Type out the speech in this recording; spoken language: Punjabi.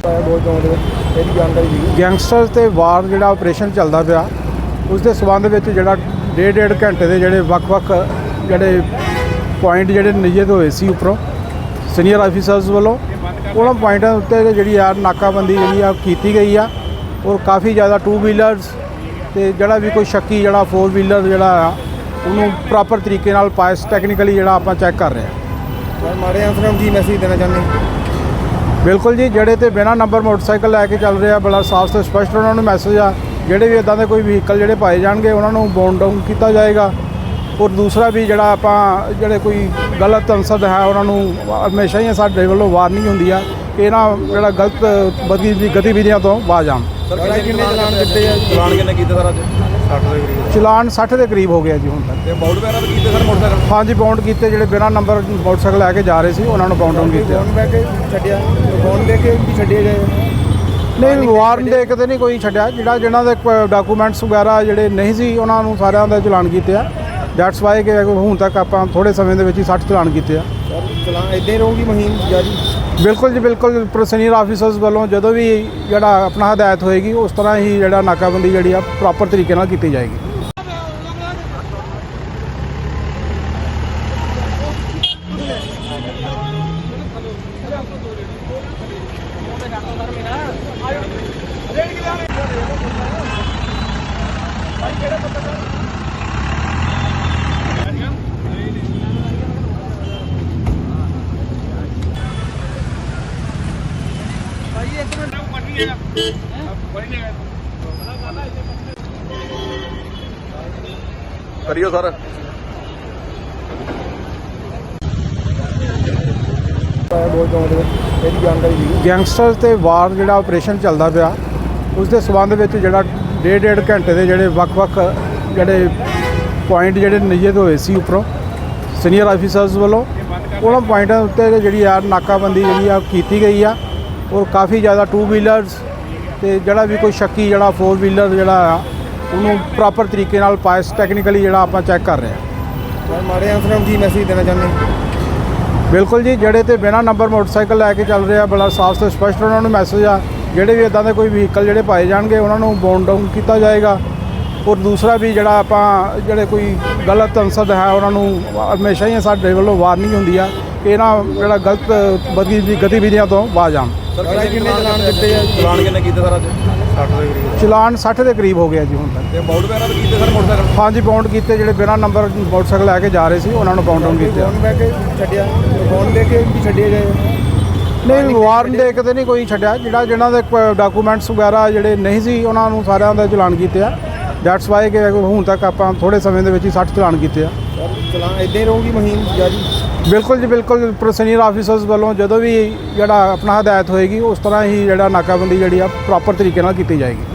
ਸਰ ਬਹੁਤ ਚੌਂਕ ਦੇ ਵਿੱਚ ਇਹਦੀ ਜਾਣਕਾਰੀ ਦੀ। ਗੈਂਗਸਟਰ ਤੇ ਵਾਰ ਜਿਹੜਾ ਆਪਰੇਸ਼ਨ ਚੱਲਦਾ ਪਿਆ ਉਸ ਦੇ ਸਬੰਧ ਵਿੱਚ ਜਿਹੜਾ ਡੇਢ ਡੇਢ ਘੰਟੇ ਦੇ ਜਿਹੜੇ ਵੱਖ-ਵੱਖ ਜਿਹੜੇ ਪੁਆਇੰਟ ਜਿਹੜੇ ਨਿਯਤ ਹੋਏ ਸੀ ਉੱਪਰੋਂ ਸੀਨੀਅਰ ਆਫੀਸਰਸ ਵੱਲੋਂ ਉਹਨਾਂ ਪੁਆਇੰਟਾਂ ਉੱਤੇ ਜਿਹੜੀ ਆ ਨਾਕਾਬੰਦੀ ਜਿਹੜੀ ਆ ਕੀਤੀ ਗਈ ਆ ਔਰ ਕਾਫੀ ਜ਼ਿਆਦਾ ਟੂ ਵੀਲਰਸ ਤੇ ਜਿਹੜਾ ਵੀ ਕੋਈ ਸ਼ੱਕੀ ਜਿਹੜਾ 4 ਵੀਲਰ ਜਿਹੜਾ ਆ ਉਹਨੂੰ ਪ੍ਰੋਪਰ ਤਰੀਕੇ ਨਾਲ ਪਾਸ ਟੈਕਨੀਕਲੀ ਜਿਹੜਾ ਆਪਾਂ ਚੈੱਕ ਕਰ ਰਹੇ ਹਾਂ ਸਰ ਮਾੜੇ ਅਨਸਰਾਂ ਨੂੰ ਕੀ ਮੈਸੇਜ ਦੇਣਾ ਚਾਹੁੰਦੇ ਬਿਲਕੁਲ ਜੀ, ਜਿਹੜੇ ਤੇ ਬਿਨਾ ਨੰਬਰ ਮੋਟਰਸਾਈਕਲ ਲੈ ਕੇ ਚੱਲ ਰਿਹਾ ਬੜਾ ਸਾਫ਼ ਤੇ ਸਪਸ਼ਟ ਉਹਨਾਂ ਨੂੰ ਮੈਸੇਜ ਆ। ਜਿਹੜੇ ਵੀ ਇਦਾਂ ਦੇ ਕੋਈ ਵਹੀਕਲ ਜਿਹੜੇ ਪਾਏ ਜਾਣਗੇ, ਉਹਨਾਂ ਨੂੰ ਬੌਂਡ ਡਾਊਨ ਕੀਤਾ ਜਾਏਗਾ। ਔਰ ਦੂਸਰਾ ਵੀ ਜਿਹੜਾ ਆਪਾਂ, ਜਿਹੜੇ ਕੋਈ ਗਲਤ ਅੰਸਰ ਹੈ, ਉਹਨਾਂ ਨੂੰ ਹਮੇਸ਼ਾ ਹੀ ਸਾਡੇ ਵੱਲੋਂ ਵਾਰਨਿੰਗ ਹੁੰਦੀ ਆ ਕਿ ਇਹਨਾਂ ਜਿਹੜਾ ਗਲਤ ਬਦੀ ਗਤੀਵਿਧੀਆਂ ਤੋਂ ਬਾਜ ਆਉਣ ਸਰ ਕਿੰਨੇ ਚਲਾਨ ਦਿੱਤੇ ਆ? ਚਲਾਨ ਕਿੰਨੇ ਕੀਤੇ ਸਰ ਅੱਜ? 60 ਦੇ ਕਰੀਬ। ਚਲਾਨ 60 ਦੇ ਕਰੀਬ ਹੋ ਗਿਆ ਜੀ ਹੁਣ ਤੱਕ। ਤੇ ਵਗੈਰਾ ਵੀ ਕੀਤੇ ਸਰ ਮੋਟਰਸਾਈਕਲ? ਹਾਂਜੀ ਬਾਉਂਡ ਕੀਤੇ ਜਿਹੜੇ ਬਿਨਾ ਨੰਬਰ ਮੋਟਰਸਾਈਕਲ ਲੈ ਕੇ ਜਾ ਰਹੇ ਸੀ ਉਹਨਾਂ ਨੂੰ ਬਾਉਂਡ ਡਾਊਨ ਕੀਤੇ ਆ। ਫੋਨ ਬੈ ਕੇ ਛੱਡਿਆ? ਫੋਨ ਦੇ ਕੇ ਵੀ ਛੱਡੇ ਗਏ? ਨਹੀਂ ਵਾਰਨ ਦੇ ਕਿਤੇ ਨਹੀਂ ਕੋਈ ਛੱਡਿਆ। ਜਿਹੜਾ ਜਿਹਨਾਂ ਦੇ ਡਾਕੂਮੈਂਟਸ ਵਗੈਰਾ ਜਿਹੜੇ ਨਹੀਂ ਸੀ ਉਹਨਾਂ ਨੂੰ ਸਾਰਿਆਂ ਦਾ ਚਲਾਨ ਕੀਤੇ ਆ। ਦੈਟਸ ਵਾਈ ਕਿ ਹੁਣ ਤੱਕ ਆਪਾਂ ਥੋੜੇ ਸਮੇਂ ਦੇ ਵਿੱਚ ਹੀ 60 ਚਲਾਨ ਕੀਤੇ ਆ। ਚਲਾਨ ਇਦਾਂ ਹੀ ਰਹੂਗੀ ਮੁਹਿੰਮ ਜਾਰੀ ਬਿਲਕੁਲ ਜੀ, ਬਿਲਕੁਲ ਸੀਨੀਅਰ ਆਫੀਸਰਸ ਵੱਲੋਂ ਜਦੋਂ ਵੀ ਜਿਹੜਾ ਆਪਣਾ ਹਦਾਇਤ ਹੋਏਗੀ, ਉਸ ਤਰ੍ਹਾਂ ਹੀ ਜਿਹੜਾ ਨਾਕਾਬੰਦੀ ਜਿਹੜੀ ਆ ਪ੍ਰੋਪਰ ਤਰੀਕੇ ਨਾਲ ਕੀਤੀ ਜਾਏਗੀ। ਕਰਿਓ ਸਰ। ਗੈਂਗਸਟਰ ਤੇ ਵਾਰ ਜਿਹੜਾ ਆਪਰੇਸ਼ਨ ਚੱਲਦਾ ਪਿਆ ਉਸ ਦੇ ਸਬੰਧ ਵਿੱਚ ਜਿਹੜਾ ਡੇਢ ਡੇਢ ਘੰਟੇ ਦੇ ਜਿਹੜੇ ਵੱਖ-ਵੱਖ ਜਿਹੜੇ ਪੁਆਇੰਟ ਜਿਹੜੇ ਨਿਯਤ ਹੋਏ ਸੀ ਉੱਪਰੋਂ ਸੀਨੀਅਰ ਆਫੀਸਰਸ ਵੱਲੋਂ, ਉਹਨਾਂ ਪੁਆਇੰਟਾਂ ਉੱਤੇ ਜਿਹੜੀ ਆ ਨਾਕਾਬੰਦੀ ਜਿਹੜੀ ਆ ਕੀਤੀ ਗਈ ਆ। ਔਰ ਕਾਫੀ ਜ਼ਿਆਦਾ ਟੂ ਵੀਲਰਸ ਤੇ ਜਿਹੜਾ ਵੀ ਕੋਈ ਸ਼ੱਕੀ ਜਿਹੜਾ 4 ਵੀਲਰ ਜਿਹੜਾ ਆ ਉਹਨੂੰ ਪ੍ਰੋਪਰ ਤਰੀਕੇ ਨਾਲ ਪਾਸ ਟੈਕਨੀਕਲੀ ਜਿਹੜਾ ਆਪਾਂ ਚੈੱਕ ਕਰ ਰਹੇ ਹਾਂ। ਮਾੜੇ ਅਨਸਰਾਂ ਨੂੰ ਕੀ ਮੈਸੇਜ ਦੇਣਾ ਚਾਹੁੰਦੇ ਬਿਲਕੁਲ ਜੀ ਜਿਹੜੇ ਤੇ ਬਿਨਾ ਨੰਬਰ ਮੋਟਰਸਾਈਕਲ ਲੈ ਕੇ ਚੱਲ ਰਹੇ ਆ ਬੜਾ ਸਾਫ਼ ਤੇ ਸਪਸ਼ਟ ਉਹਨਾਂ ਨੂੰ ਮੈਸੇਜ ਆ। ਜਿਹੜੇ ਵੀ ਇਦਾਂ ਦੇ ਕੋਈ ਵਹੀਕਲ ਜਿਹੜੇ ਪਾਏ ਜਾਣਗੇ ਉਹਨਾਂ ਨੂੰ ਬੌਂਡ ਡਾਊਨ ਕੀਤਾ ਜਾਏਗਾ। ਔਰ ਦੂਸਰਾ ਵੀ ਜਿਹੜਾ ਆਪਾਂ ਜਿਹੜੇ ਕੋਈ ਗਲਤ ਅੰਸਰ ਹੈ ਉਹਨਾਂ ਨੂੰ ਹਮੇਸ਼ਾ ਹੀ ਸਾਡੇ ਵੱਲੋਂ ਵਾਰਨਿੰਗ ਹੁੰਦੀ ਆ ਕਿ ਇਹਨਾਂ ਜਿਹੜਾ ਗਲਤ ਗਤੀਵਿਧੀਆਂ ਤੋਂ ਬਾਜ ਆਉਣ ਸਰ ਸਰ ਕਿੰਨੇ ਚਲਾਨ ਦਿੱਤੇ ਆ? ਚਲਾਨ ਕਿੰਨੇ ਕੀਤੇ ਸਰ ਅੱਜ? 60 ਦੇ ਕਰੀਬ। ਚਲਾਨ 60 ਦੇ ਕਰੀਬ ਹੋ ਗਿਆ ਜੀ ਹੁਣ ਤੱਕ। ਤੇ ਬਾਊਡ ਵਗੈਰਾ ਵੀ ਕੀਤੇ ਸਰ ਮੋਟਰਸਾਈਕਲ ਹਾਂਜੀ ਬਾਉਂਡ ਕੀਤੇ ਜਿਹੜੇ ਬਿਨਾ ਨੰਬਰ ਮੋਟਰਸਾਈਕਲ ਲੈ ਕੇ ਜਾ ਰਹੇ ਸੀ ਉਹਨਾਂ ਨੂੰ ਬਾਉਂਡ ਡਾਊਨ ਕੀਤੇ ਆ। ਫੋਨ ਬੈ ਕੇ ਛੱਡਿਆ? ਫੋਨ ਦੇ ਕੇ ਵੀ ਛੱਡੇ ਗਏ? ਨਹੀਂ ਵਾਰਨ ਦੇ ਕਿਤੇ ਨਹੀਂ ਕੋਈ ਛੱਡਿਆ। ਜਿਹੜਾ ਜਿਹਨਾਂ ਦੇ ਡਾਕੂਮੈਂਟਸ ਵਗੈਰਾ ਜਿਹੜੇ ਨਹੀਂ ਸੀ ਉਹਨਾਂ ਨੂੰ ਸਾਰਿਆਂ ਦਾ ਚਲਾਨ ਕੀਤੇ ਆ। ਦੈਟਸ ਵਾਈ ਕਿ ਹੁਣ ਤੱਕ ਆਪਾਂ ਥੋੜੇ ਸਮੇਂ ਦੇ ਵਿੱਚ ਹੀ 60 ਚਲਾਨ ਕੀਤੇ ਆ। ਚਲਾਨ ਇਦਾਂ ਹੀ ਰਹੂਗੀ ਮੁਹਿੰਮ ਜਾਰੀ ਬਿਲਕੁਲ ਜੀ, ਬਿਲਕੁਲ ਸੀਨੀਅਰ ਆਫੀਸਰਸ ਵੱਲੋਂ ਜਦੋਂ ਵੀ ਜਿਹੜਾ ਆਪਣਾ ਹਦਾਇਤ ਹੋਏਗੀ, ਉਸ ਤਰ੍ਹਾਂ ਹੀ ਜਿਹੜਾ ਨਾਕਾਬੰਦੀ ਜਿਹੜੀ ਆ ਪ੍ਰੋਪਰ ਤਰੀਕੇ ਨਾਲ ਕੀਤੀ ਜਾਏਗੀ।